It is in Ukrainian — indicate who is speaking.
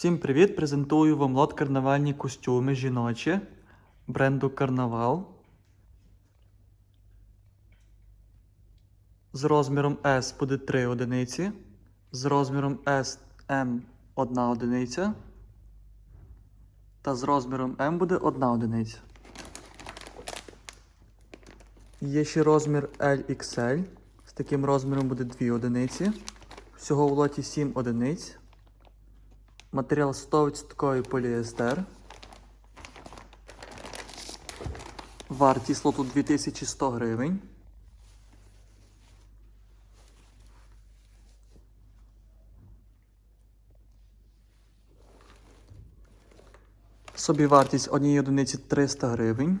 Speaker 1: Всім привіт! Презентую вам лот карнавальні костюми жіночі бренду Карнавал. З розміром S буде 3 одиниці. З розміром S M 1 одиниця. Та з розміром M буде 1 одиниця. Є ще розмір LXL. З таким розміром буде 2 одиниці. Всього в лоті 7 одиниць. Матеріал 100% поліестер. Вартість лоту 2100 гривень. Собівартість однієї одиниці 300 гривень.